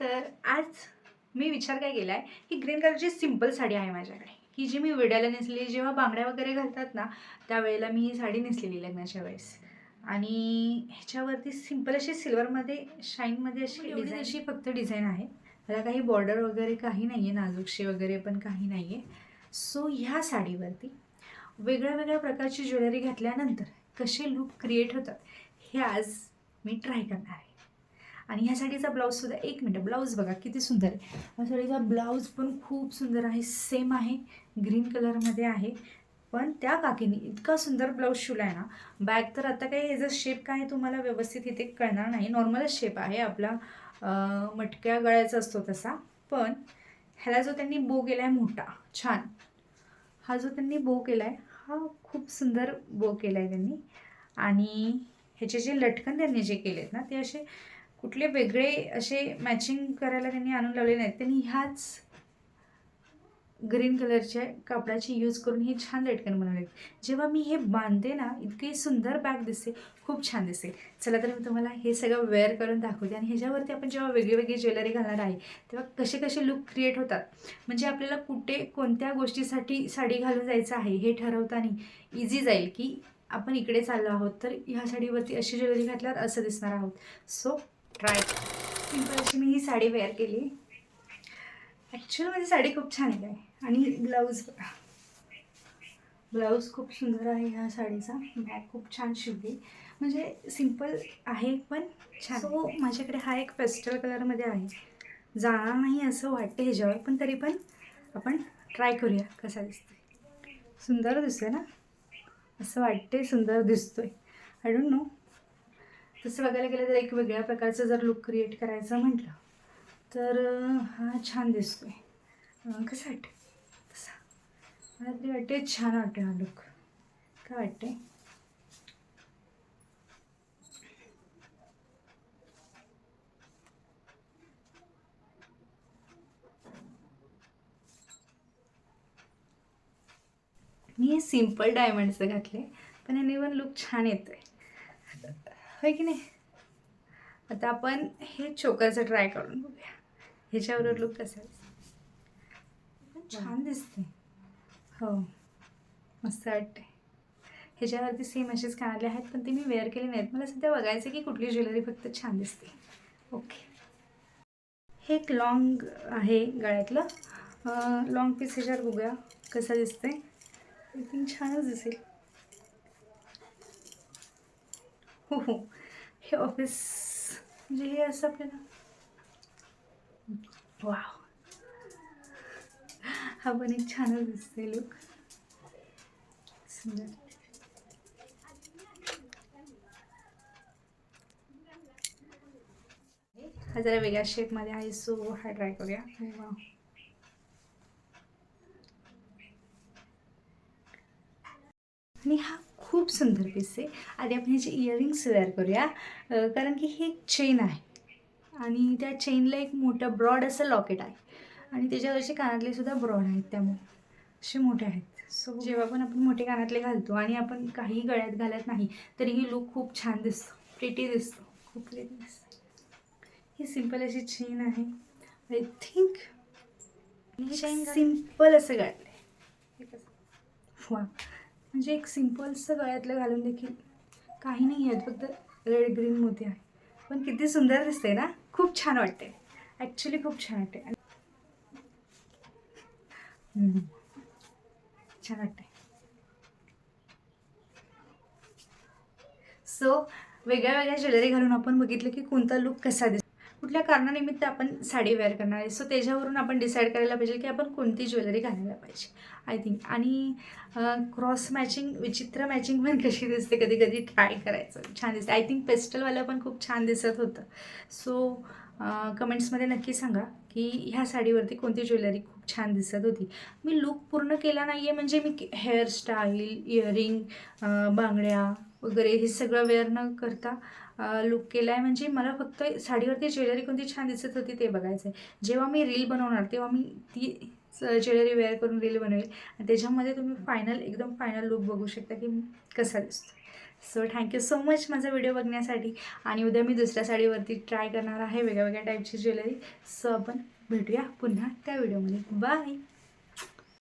तर आज मी विचार काय केला आहे की ग्रीन कलरची सिंपल साडी आहे माझ्याकडे. की जी मी विड्याला नेसलेली जेव्हा बांगड्या वगैरे घालतात ना त्यावेळेला मी ही साडी नेसलेली लग्नाच्या वेळेस. आणि ह्याच्यावरती सिंपल अशी सिल्वरमध्ये शाईनमध्ये अशी डिझाईन अशी फक्त डिझाईन आहे. त्याला काही बॉर्डर वगैरे काही नाही आहे नाजूकशी वगैरे पण काही नाही आहे सो ह्या साडीवरती वेगळ्या वेगळ्या प्रकारची ज्वेलरी घातल्यानंतर कसे लुक क्रिएट होतात हे आज मी ट्राय करणार आहे. आणि ह्या साडीचा ब्लाऊजसुद्धा एक मिनटं ब्लाऊज बघा किती सुंदर आहे. ह्या साडीचा ब्लाऊज पण खूप सुंदर आहे सेम आहे ग्रीन कलरमध्ये आहे. पण त्या काकीने इतका सुंदर ब्लाऊज शिवला आहे ना बॅग तर आता काही ह्याचा शेप काय तुम्हाला व्यवस्थित इथे कळणार नाही. नॉर्मलच शेप आहे आपला मटक्या गळ्याचा असतो तसा. पण ह्याला जो त्यांनी बो केला आहे मोठा छान. हा जो त्यांनी बो केला आहे हा खूप सुंदर बो केला आहे त्यांनी. आणि ह्याचे जे लटकन त्यांनी जे केलेत ना ते असे कुठले वेगळे असे मॅचिंग करायला त्यांनी आणून लावले नाहीत. त्यांनी ह्याच ग्रीन कलरच्या कापडाची यूज करून हे छान लटकन बनवले. जेव्हा मी हे बांधते ना इतकी सुंदर बॅग दिसते खूप छान दिसते. चला तर मी तुम्हाला हे सगळं वेअर करून दाखवते. आणि ह्याच्यावरती आपण जेव्हा वेगळी वेगळी ज्वेलरी घालणार आहे तेव्हा कसे कसे लुक क्रिएट होतात. म्हणजे आपल्याला कुठे कोणत्या गोष्टीसाठी साडी घालून जायचं आहे हे ठरवताना इझी जाईल की आपण इकडे चाललो आहोत तर ह्या साडीवरती अशी ज्वेलरी घातल्यावर असं दिसणार आहोत. सो ट्राय सिंपल अशी मी ही साडी वेअर केली. ॲक्च्युअली माझी साडी खूप छान आहे. आणि ब्लाऊज बघा. ब्लाऊज खूप सुंदर आहे ह्या साडीचा. बॅग खूप छान शिवली. म्हणजे सिंपल आहे पण छान. सो माझ्याकडे हा एक पेस्टल कलरमध्ये आहे. जाणार नाही असं वाटते ह्याच्यावर पण तरी पण आपण ट्राय करूया कसा दिसतोय. सुंदर दिसतोय ना? असं वाटते सुंदर दिसतोय. आय डोंट नो तसं बघायला गेलं तर एक वेगळ्या प्रकारचं जर लुक क्रिएट करायचं म्हटलं तर हा छान दिसतोय. आहे कसं वाटतं तसा. मला तरी वाटते छान वाटतं हा लुक काय वाटते मी हे सिंपल डायमंडचं घातले पण याने पण लुक छान येतोय. होय की नाही? आता आपण हे चोकरचं ट्राय करून बघूया. ह्याच्याबरोबर लुक कसा दिसतो पण छान दिसते हो. मस्त वाटते ह्याच्यावरती सेम असेच कानाले आहेत पण ते मी वेअर केले नाहीत. मला सध्या बघायचं की कुठली ज्वेलरी फक्त छान दिसते. ओके. हे एक लॉंग आहे गळ्यातलं. लॉंग पीस ह्याच्यावर बघूया कसं दिसते आय थिंक छानच दिसेल. हो हो हे ऑफिस म्हणजे हे असं आपल्याला वाव हा पण एक छानच दिसते लुक सुंदर हा जरा वेगळ्या शेपमध्ये आहे सो हा ट्राय करूया वाव आणि हा खूप सुंदर आहे आधी आपण ह्याचे इयरिंग्स वेअर करूया. कारण की ही एक चेन आहे. आणि त्या चेनला एक मोठं ब्रॉड असं लॉकेट आहे. आणि त्याच्यावरचे कानातले सुद्धा ब्रॉड आहेत त्यामुळे असे मोठे आहेत. सो जेव्हा पण आपण मोठे कानातले घालतो आणि आपण काही गळ्यात घालत नाही तरी ही लुक खूप छान दिसतो. प्रिटी दिसतो. खूप प्रिटी दिसतो. ही सिंपल अशी चेन आहे. आय थिंक सिंपल असं गळ्यातलं आहे वा म्हणजे एक सिम्पलचं गळ्यातलं घालून देखील काही नाही आहेत फक्त रेड ग्रीन मोती आहे. पण किती सुंदर दिसते ना? खूप छान वाटते ॲक्च्युली खूप छान वाटते छान वाटते सो वेगळ्या वेगळ्या ज्वेलरी घालून आपण बघितलं की कोणता लुक कसा दिसतो कुठल्या कारणानिमित्त आपण साडी वेअर करणार आहे? सो त्याच्यावरून आपण डिसाईड करायला पाहिजे की आपण कोणती ज्वेलरी घालायला पाहिजे आय थिंक आणि क्रॉस मॅचिंग विचित्र मॅचिंग पण कशी दिसते? कधी कधी ट्राय करायचं. छान दिसते. आय थिंक पेस्टलवालं पण खूप छान दिसत होतं. सो कमेंट्समध्ये नक्की सांगा की ह्या साडीवरती कोणती ज्वेलरी खूप छान दिसत होती. मी लुक पूर्ण केला नाही आहे म्हणजे मी हेअरस्टाईल इयरिंग बांगड्या वगैरे हे सगळं वेअर न करता लुक केला आहे म्हणजे मला फक्त साडीवरती ज्वेलरी कोणती छान दिसत होती ते बघायचं आहे जेव्हा मी रील बनवणार तेव्हा मी ती ज्वेलरी वेअर करून रील बनवेल. आणि त्याच्यामध्ये तुम्ही फायनल एकदम फायनल लुक बघू शकता की कसा दिसतो so thank you so much माझा व्हिडिओ बघण्यासाठी. आणि उद्या मी दुसऱ्या साडीवरती ट्राय करणार आहे वेगळ्या वेगळ्या टाईपची ज्वेलरी सो आपण भेटूया पुन्हा त्या व्हिडिओमध्ये बाय